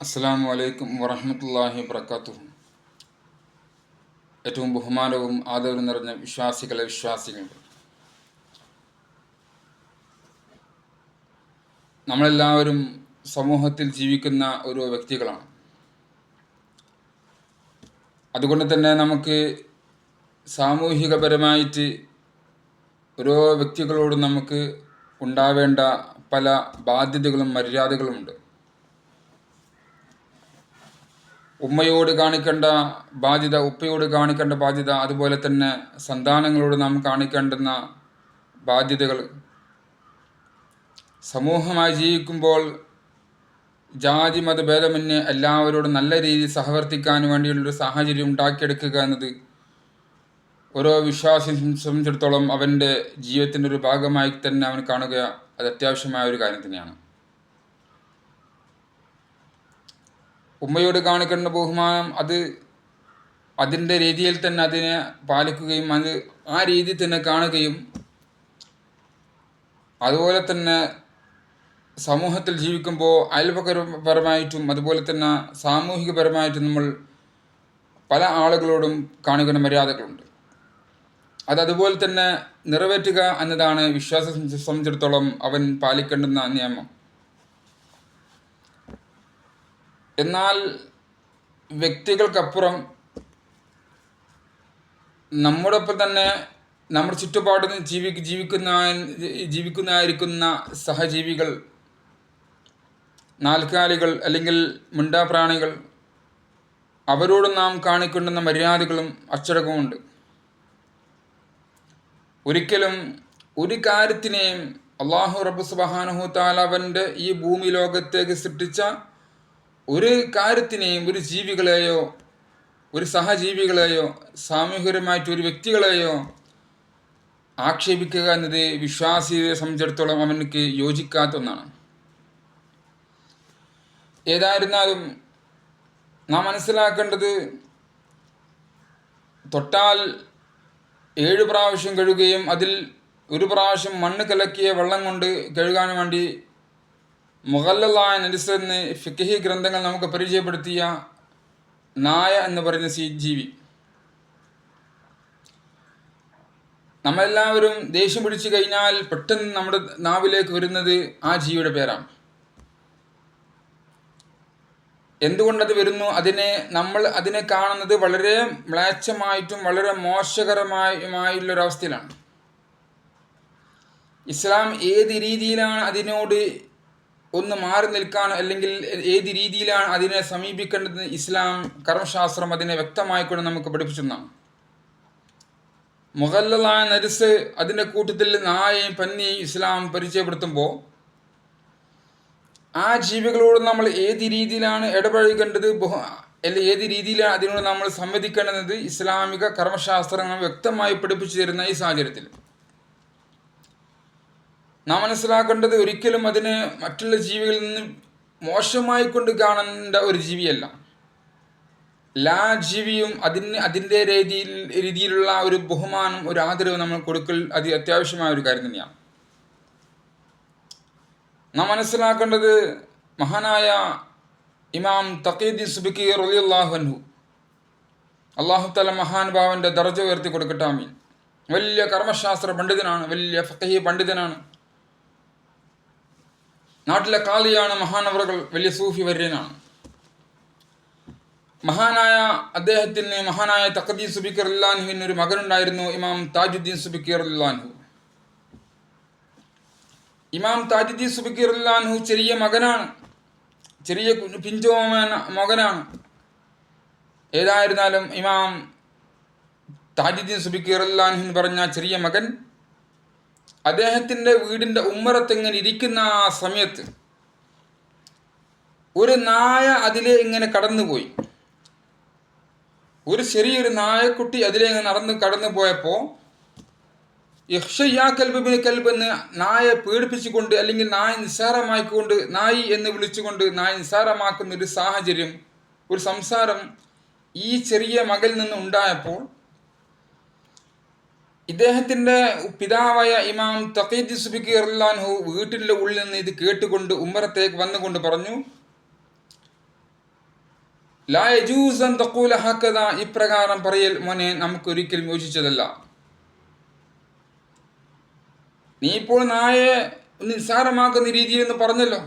അസ്സാം വലൈക്കും വറഹമത്തല്ലാഹി വർക്കാത്തു ഏറ്റവും ബഹുമാനവും ആദരവും നിറഞ്ഞ വിശ്വാസികളെ വിശ്വാസികൾ നമ്മളെല്ലാവരും സമൂഹത്തിൽ ജീവിക്കുന്ന ഓരോ വ്യക്തികളാണ്. അതുകൊണ്ട് തന്നെ നമുക്ക് സാമൂഹികപരമായിട്ട് ഓരോ വ്യക്തികളോടും നമുക്ക് ഉണ്ടാവേണ്ട പല ബാധ്യതകളും മര്യാദകളുമുണ്ട്. ഉമ്മയോട് കാണിക്കേണ്ട ബാധ്യത ഉപ്പയോട് കാണിക്കേണ്ട ബാധ്യത അതുപോലെ തന്നെ സന്താനങ്ങളോട് നാം കാണിക്കേണ്ടുന്ന ബാധ്യതകൾ. സമൂഹമായി ജീവിക്കുമ്പോൾ ജാതി മതഭേദമന്യേ എല്ലാവരോടും നല്ല രീതിയിൽ സഹവർത്തിക്കാൻ വേണ്ടിയുള്ളൊരു സാഹചര്യം ഉണ്ടാക്കിയെടുക്കുക എന്നത് ഓരോ വിശ്വാസി സംബന്ധിച്ചിടത്തോളം അവന്റെ ജീവിതത്തിന്റെ ഒരു ഭാഗമായി തന്നെ അവൻ കാണുക അത് അത്യാവശ്യമായ ഒരു കാര്യം തന്നെയാണ്. ഉമ്മയോട് ബഹുമാനം അത് അതിന്റെ രീതിയിൽ തന്നെ അതിനെ പാലിക്കുകയും അത് ആ രീതി തന്നെ കാണുകയും അതുപോലെ തന്നെ സമൂഹത്തിൽ ജീവിക്കുമ്പോൾ അയൽപകരപരമായിട്ടും അതുപോലെ തന്നെ സാമൂഹികപരമായിട്ടും നമ്മൾ പല ആളുകളോടും കാണിക്കുന്ന മര്യാദകളുണ്ട്. അത് അതുപോലെ തന്നെ നിറവേറ്റുക എന്നതാണ് വിശ്വാസം സംബന്ധിച്ചിടത്തോളം അവൻ പാലിക്കേണ്ടുന്ന നിയമം. എന്നാൽ വ്യക്തികൾക്കപ്പുറം നമ്മുടെ ഒപ്പം തന്നെ നമ്മുടെ ചുറ്റുപാടിൽ നിന്ന് ജീവി ജീവിക്കുന്ന ജീവിക്കുന്നതായിരിക്കുന്ന സഹജീവികൾ നാൽക്കാലികൾ അല്ലെങ്കിൽ മിണ്ടാപ്രാണികൾ അവരോട് നാം കാണിക്കൊണ്ടുന്ന മര്യാദകളും അച്ചടക്കവുമുണ്ട് ഒരിക്കലും ഒരു കാര്യത്തിനെയും അള്ളാഹു റബ്ബു സുബാനഹു താലവന്റെ ഈ ഭൂമി ലോകത്തേക്ക് സൃഷ്ടിച്ച ഒരു കാര്യത്തിനെയും ഒരു ജീവികളെയോ ഒരു സഹജീവികളെയോ സാമൂഹികമായിട്ട് ഒരു വ്യക്തികളെയോ ആക്ഷേപിക്കുക എന്നത് വിശ്വാസിയെ സംബന്ധിച്ചിടത്തോളം അവനക്ക് യോജിക്കാത്ത ഒന്നാണ്. ഏതായിരുന്നാലും നാം മനസ്സിലാക്കേണ്ടത് തൊട്ടാൽ ഏഴ് പ്രാവശ്യം കഴുകുകയും അതിൽ ഒരു പ്രാവശ്യം മണ്ണ് കലക്കിയ വെള്ളം കൊണ്ട് കഴുകാൻ വേണ്ടി മുഗല്ലായ നരിസ് ഫിക്കഹി ഗ്രന്ഥങ്ങൾ നമുക്ക് പരിചയപ്പെടുത്തിയ നായ എന്ന് പറയുന്ന സി ജീവി. നമ്മളെല്ലാവരും ദേഷ്യം പിടിച്ചു കഴിഞ്ഞാൽ പെട്ടെന്ന് നമ്മുടെ നാവിലേക്ക് വരുന്നത് ആ ജീവിയുടെ പേരാണ്. എന്തുകൊണ്ടത് വരുന്നു? അതിനെ നമ്മൾ അതിനെ കാണുന്നത് വളരെ മ്ലേച്ഛമായിട്ടും വളരെ മോശകരമായുള്ളൊരവസ്ഥയിലാണ് ഇസ്ലാം ഏത് രീതിയിലാണ് അതിനോട് ഒന്ന് മാറി നിൽക്കാൻ അല്ലെങ്കിൽ ഏത് രീതിയിലാണ് അതിനെ സമീപിക്കേണ്ടത് ഇസ്ലാം കർമ്മശാസ്ത്രം അതിനെ വ്യക്തമായി വ്യക്തമായിക്കൊണ്ട് നമുക്ക് പഠിപ്പിച്ചെന്നാണ്. മുഗല്ലായ നരിസ് അതിന്റെ കൂട്ടത്തിൽ നായയും പന്നിയും ഇസ്ലാം പരിചയപ്പെടുത്തുമ്പോൾ ആ ജീവികളോട് നമ്മൾ ഏത് രീതിയിലാണ് ഇടപഴകേണ്ടത്? അല്ലെ ഏത് രീതിയിലാണ് അതിനോട് നമ്മൾ സംവദിക്കേണ്ടത് ഇസ്ലാമിക കർമ്മശാസ്ത്രങ്ങൾ വ്യക്തമായി പഠിപ്പിച്ചു തരുന്ന ഈ സാഹചര്യത്തിൽ. നാം മനസ്സിലാക്കേണ്ടത് ഒരിക്കലും അതിനെ മറ്റുള്ള ജീവികളിൽ നിന്ന് മോശമായി കൊണ്ട് കാണേണ്ട ഒരു ജീവിയല്ല. എല്ലാ ജീവിയും അതിന് അതിന്റെ രീതിയിൽ രീതിയിലുള്ള ഒരു ബഹുമാനം ഒരു ആദരവ് നമ്മൾ കൊടുക്കൽ അത് അത്യാവശ്യമായ ഒരു കാര്യം തന്നെയാണ്. നാം മനസ്സിലാക്കേണ്ടത് മഹാനായ ഇമാം തക്കീദി സുബിക്കി അൻഹു അള്ളാഹു തല മഹാനുഭാവന്റെ ദർജ ഉയർത്തി കൊടുക്കട്ടെ ആമീൻ. വലിയ കർമ്മശാസ്ത്ര പണ്ഡിതനാണ് വലിയ ഫക്കഹി പണ്ഡിതനാണ്. നാട്ടിലെ കാളിയാണ് മഹാനവറുകൾ വലിയ സൂഫി വര്യനാണ്. മഹാനായ അദ്ദേഹത്തിന് മഹാനായ തക്കദീൻ സുബിക്കർ അല്ലാൻഹുവിന് ഒരു മകനുണ്ടായിരുന്നു ഇമാം താജുദ്ദീൻ സുബിക്കർ അല്ലാൻഹു ഇമാം താജുദ്ദീൻ സുബിക്കർ അല്ലാൻഹു ചെറിയ മകനാണ്. ചെറിയ പിഞ്ചോമന മകനാണ്. ഏതായിരുന്നാലും ഇമാം താജുദ്ദീൻ സുബിക്കർ അല്ലാൻഹു പറഞ്ഞ ചെറിയ മകൻ അദ്ദേഹത്തിന്റെ വീടിന്റെ ഉമ്മറത്തെങ്ങനെ ഇരിക്കുന്ന ആ സമയത്ത് ഒരു നായ അതിലെ ഇങ്ങനെ കടന്നുപോയി. ഒരു ചെറിയൊരു നായക്കുട്ടി അതിലെ ഇങ്ങനെ നടന്ന് കടന്നു പോയപ്പോൾ യക്ഷയ്യാ കൽബിന് കൽബ് എന്ന് നായെ പീഡിപ്പിച്ചുകൊണ്ട് അല്ലെങ്കിൽ നായ നിസ്സാരമാക്കിക്കൊണ്ട് നായി എന്ന് വിളിച്ചുകൊണ്ട് നായ നിസ്സാരമാക്കുന്ന ഒരു സാഹചര്യം ഒരു സംസാരം ഈ ചെറിയ മകളിൽ നിന്ന് ഉണ്ടായപ്പോൾ ഇദ്ദേഹത്തിന്റെ പിതാവായ ഇമാം തഖീദ് സുബിക്ക് അള്ളാൻഹു വീട്ടിന്റെ ഉള്ളിൽ നിന്ന് ഇത് കേട്ടുകൊണ്ട് ഉമ്മറത്തേക്ക് വന്നുകൊണ്ട് പറഞ്ഞു ഇപ്രകാരം പറയൽ മോനെ നമുക്ക് ഒരിക്കലും യോജിച്ചതല്ല. നീ ഇപ്പോൾ നായെ നിസ്സാരമാക്കുന്ന രീതിയിൽ എന്ന് പറഞ്ഞല്ലോ.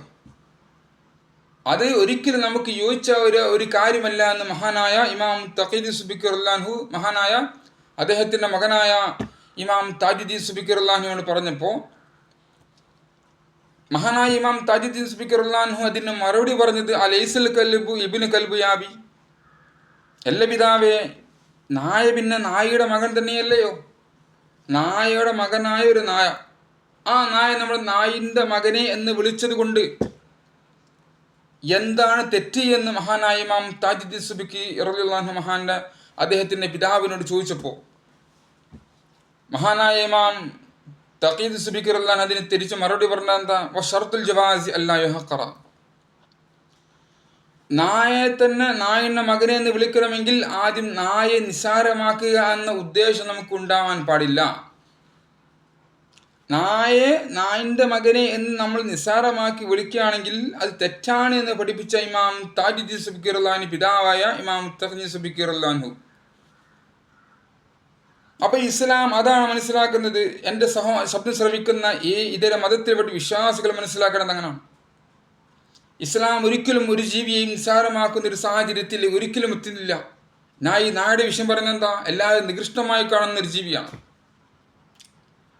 അത് ഒരിക്കലും നമുക്ക് യോജിച്ച ഒരു ഒരു കാര്യമല്ല എന്ന് മഹാനായ ഇമാം തഖീദ് സുബിക്ക് അള്ളാഹു മഹാനായ അദ്ദേഹത്തിന്റെ മകനായ ഇമാം താജുദ്ദീൻ സുബിക്കർ അള്ളാഹുവിനോട് പറഞ്ഞപ്പോൾ മഹാനായ ഇമാം താജുദ്ദീൻ സുബിക്കർ അള്ളാഹു അതിന് മറുപടി പറഞ്ഞത് അലൈസൽ കൽബു ഇബിന് കൽബു യാബി. അല്ല പിതാവേ നായ പിന്നെ നായയുടെ മകൻ തന്നെയല്ലയോ? നായയുടെ മകനായ ഒരു നായ. ആ നായ നമ്മൾ നായിന്റെ മകനെ എന്ന് വിളിച്ചത് കൊണ്ട് എന്താണ് തെറ്റ് എന്ന് മഹാനായ ഇമാം താജുദ്ദീൻ സുബിക്ക് ഇറലാഹു മഹാന്റെ അദ്ദേഹത്തിന്റെ പിതാവിനോട് ചോദിച്ചപ്പോൾ മഹാനായ ഇമാം തഖീദ് സുബിക്ക് ഇറലാൻ അതിന് തിരിച്ച് മറുപടി പറഞ്ഞ എന്താ? ഷർത്തുൽ ജവാസി അല്ലാഹറ നായെ തന്നെ നായിന്റെ മകനെ എന്ന് വിളിക്കണമെങ്കിൽ ആദ്യം നായെ നിസാരമാക്കുക എന്ന ഉദ്ദേശം നമുക്ക് ഉണ്ടാവാൻ പാടില്ല. നായെ നായിന്റെ മകനെ എന്ന് നമ്മൾ നിസാരമാക്കി വിളിക്കുകയാണെങ്കിൽ അത് തെറ്റാണ് എന്ന് പഠിപ്പിച്ച ഇമാം താജുദ്ദീൻ സുബിക്കിറുല്ലാനി പിതാവായ ഇമാം തഖീദ് സുബിക്കിറുല്ലാൻഹു. അപ്പൊ ഇസ്ലാം അതാണ് മനസ്സിലാക്കുന്നത്. എന്റെ സഹോ ശബ്ദം ശ്രവിക്കുന്ന ഈ ഇതര മതത്തിൽപ്പെട്ട് വിശ്വാസികൾ മനസ്സിലാക്കേണ്ടത് അങ്ങനെയാണ് ഇസ്ലാം ഒരിക്കലും ഒരു ജീവിയെ നിസ്സാരമാക്കുന്ന ഒരു സാഹചര്യത്തിൽ ഒരിക്കലും എത്തുന്നില്ല. ഞാൻ ഈ നായുടെ വിഷയം പറഞ്ഞെന്താ എല്ലാവരും നികൃഷ്ടമായി കാണുന്ന ഒരു ജീവിയാണ്.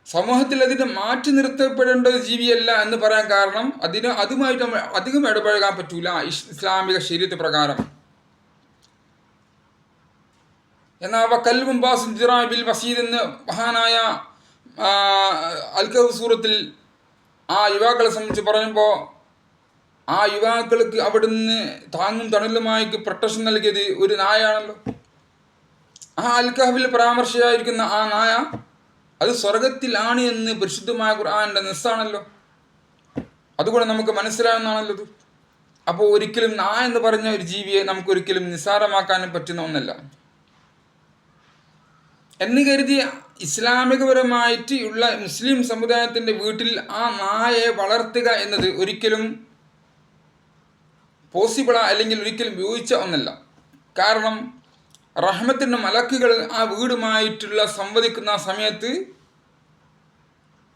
സമൂഹത്തിൽ അതിനെ മാറ്റി നിർത്തപ്പെടേണ്ട ഒരു ജീവിയല്ല എന്ന് പറയാൻ കാരണം അതിന് അതുമായിട്ട് അധികം ഇടപഴകാൻ പറ്റൂല ഇസ്ലാമിക ശരീരത്തെ പ്രകാരം. എന്നാൽ അവ കൽബും ബാസും ജിറാബിൽ വസീദ് എന്ന് മഹാനായ അൽക്കഹ് സൂറത്തിൽ ആ യുവാക്കളെ സംബന്ധിച്ച് പറയുമ്പോൾ ആ യുവാക്കൾക്ക് അവിടുന്ന് താങ്ങും തണലുമായി പ്രൊട്ടക്ഷൻ നൽകിയത് ഒരു നായാണല്ലോ. ആ അൽക്കഹബിൽ പരാമർശയായിരിക്കുന്ന ആ നായ അത് സ്വർഗത്തിലാണ് എന്ന് പരിശുദ്ധമായ ഖുർആാന്റെ നിസ്സാണല്ലോ. അതുകൂടെ നമുക്ക് മനസ്സിലാവുന്നതാണല്ലോ അപ്പോൾ ഒരിക്കലും നായ എന്ന് പറഞ്ഞ ഒരു ജീവിയെ നമുക്കൊരിക്കലും നിസ്സാരമാക്കാനും പറ്റുന്ന ഒന്നല്ല. എന്ന് കരുതി ഇസ്ലാമികപരമായിട്ട് ഉള്ള മുസ്ലിം സമുദായത്തിന്റെ വീട്ടിൽ ആ നായയെ വളർത്തുക എന്നത് ഒരിക്കലും പോസിബിളാ അല്ലെങ്കിൽ ഒരിക്കലും ഉപയോഗിച്ച ഒന്നല്ല. കാരണം റഹ്മത്തിന്റെ മലക്കുകൾ ആ വീടുമായിട്ടുള്ള സംവദിക്കുന്ന സമയത്ത്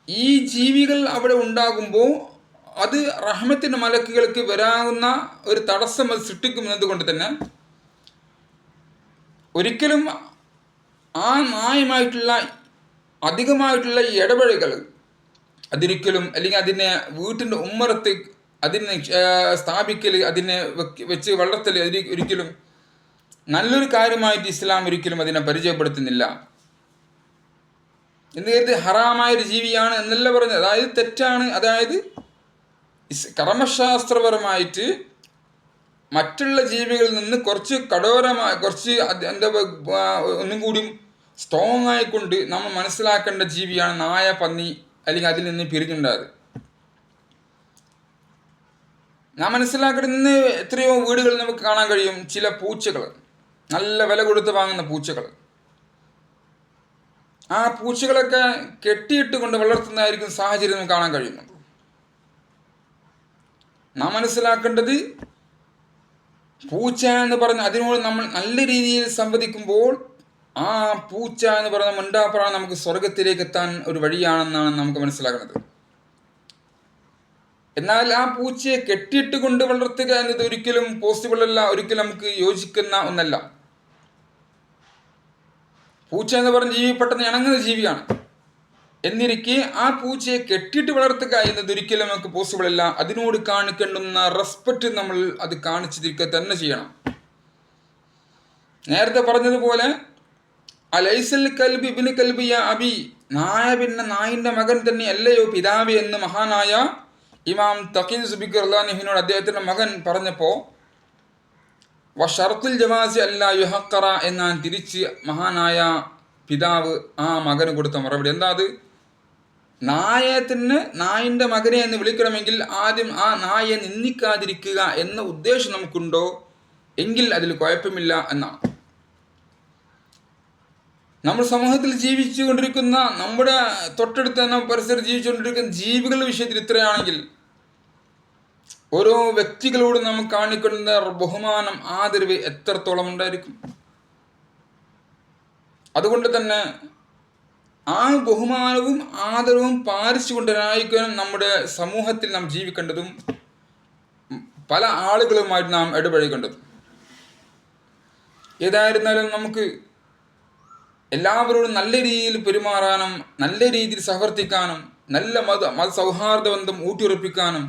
ഈ ജീവികൾ അവിടെ ഉണ്ടാകുമ്പോൾ അത് റഹ്മത്തിന്റെ മലക്കുകൾക്ക് വരാവുന്ന ഒരു തടസ്സം അത് സൃഷ്ടിക്കുമെന്നതുകൊണ്ട് തന്നെ ഒരിക്കലും ആ നായമായിട്ടുള്ള അധികമായിട്ടുള്ള ഇടപഴകൾ അതൊരിക്കലും അല്ലെങ്കിൽ അതിനെ വീട്ടിന്റെ ഉമ്മറത്ത് അതിനെ സ്ഥാപിക്കൽ അതിനെ വെച്ച് വളർത്തൽ അതിന് ഒരിക്കലും നല്ലൊരു കാര്യമായിട്ട് ഇസ്ലാം ഒരിക്കലും അതിനെ പരിചയപ്പെടുത്തുന്നില്ല. എന്ന് കരുതി ഹറാമായൊരു ജീവിയാണ് എന്നല്ല പറഞ്ഞത്. അതായത് തെറ്റാണ്. അതായത് കർമ്മശാസ്ത്രപരമായിട്ട് മറ്റുള്ള ജീവികളിൽ നിന്ന് കുറച്ച് കഠോരമായ കുറച്ച് എന്താ ഒന്നും കൂടിയും സ്ട്രോങ് ആയിക്കൊണ്ട് നമ്മൾ മനസ്സിലാക്കേണ്ട ജീവിയാണ് നായ പന്നി അല്ലെങ്കിൽ അതിൽ നിന്ന് പിരിഞ്ഞുണ്ടായത് ഞാൻ മനസ്സിലാക്കുന്ന എത്രയോ വീടുകളിൽ നമുക്ക് കാണാൻ കഴിയും ചില പൂച്ചകൾ. നല്ല വില കൊടുത്ത് വാങ്ങുന്ന പൂച്ചകൾ. ആ പൂച്ചകളൊക്കെ കെട്ടിയിട്ട് കൊണ്ട് വളർത്തുന്നതായിരിക്കും സാഹചര്യം നമുക്ക് കാണാൻ കഴിയുന്നു നാം മനസ്സിലാക്കേണ്ടത് പൂച്ച എന്ന് പറഞ്ഞ് അതിനോട് നമ്മൾ നല്ല രീതിയിൽ സംവദിക്കുമ്പോൾ ആ പൂച്ച എന്ന് പറയുന്ന മുണ്ടാപ്പുറ നമുക്ക് സ്വർഗത്തിലേക്ക് എത്താൻ ഒരു വഴിയാണെന്നാണ് നമുക്ക് മനസ്സിലാക്കുന്നത് എന്നാൽ ആ പൂച്ചയെ കെട്ടിയിട്ട് കൊണ്ട് വളർത്തുക എന്നത് ഒരിക്കലും പോസിബിൾ അല്ല ഒരിക്കലും നമുക്ക് യോജിക്കുന്ന ഒന്നല്ല. പൂച്ച എന്ന് പറഞ്ഞ ജീവി പെട്ടെന്ന് ഇണങ്ങുന്ന ജീവിയാണ്. എന്നിരിക്കെ ആ പൂച്ചയെ കെട്ടിയിട്ട് വളർത്തുക എന്നത് ഒരിക്കലും നമുക്ക് പോസിബിൾ അല്ല. അതിനോട് കാണിക്കേണ്ടുന്ന റെസ്പെക്റ്റ് നമ്മൾ അത് കാണിച്ചിരിക്കുക തന്നെ ചെയ്യണം. നേരത്തെ പറഞ്ഞതുപോലെ അലൈസൽ കൽബി ഇബിന് കൽബിയ അബി. നായ പിന്നെ നായിന്റെ മകൻ തന്നെ അല്ലയോ പിതാവ് എന്ന് മഹാനായ ഇമാം തഖീദ് സുബിഖ് അള്ളാഹിനോട് അദ്ദേഹത്തിന്റെ മകൻ പറഞ്ഞപ്പോൾ വഷർത്തുൽ ജവാസി അല്ല യുഹക്കറ എന്നാൻ തിരിച്ച് മഹാനായ പിതാവ് ആ മകന് കൊടുത്ത മറുപടി. എന്താ അത്? നായത്തിന് നായിന്റെ മകനെ എന്ന് വിളിക്കണമെങ്കിൽ ആദ്യം ആ നായെ നിന്ദിക്കാതിരിക്കുക എന്ന ഉദ്ദേശം നമുക്കുണ്ടോ? എങ്കിൽ അതിൽ കുഴപ്പമില്ല എന്നാണ്. നമ്മൾ സമൂഹത്തിൽ ജീവിച്ചുകൊണ്ടിരിക്കുന്ന നമ്മുടെ തൊട്ടടുത്ത് തന്നെ പരിസരത്ത് ജീവിച്ചുകൊണ്ടിരിക്കുന്ന ജീവികളുടെ വിഷയത്തിൽ ഇത്രയാണെങ്കിൽ ഓരോ വ്യക്തികളോടും നമ്മൾ കാണിക്കുന്ന ബഹുമാനം ആദരവ് എത്രത്തോളം ഉണ്ടായിരിക്കും? അതുകൊണ്ട് തന്നെ ആ ബഹുമാനവും ആദരവും പാലിച്ചുകൊണ്ടായിരിക്കണം നമ്മുടെ സമൂഹത്തിൽ നാം ജീവിക്കേണ്ടതും പല ആളുകളുമായിട്ട് നാം ഇടപഴകേണ്ടതും. ഏതായിരുന്നാലും നമുക്ക് എല്ലാവരോടും നല്ല രീതിയിൽ പെരുമാറാനും നല്ല രീതിയിൽ സഹവർത്തിക്കാനും നല്ല മത മത സൗഹാർദ്ദ ബന്ധം ഊട്ടിയുറപ്പിക്കാനും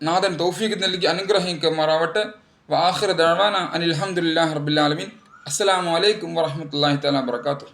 നാഥൻ തോഫീക്ക് നൽകി അനുഗ്രഹിക്കുമാറാവട്ടെ. വാഹിർ ദഴവാന അനിൽഹമുല്ലാ റബുല്ലാലമീൻ അസ്സലാമു അലൈക്കും വറഹമത്തല്ലാഹി തല വർക്കാത്തു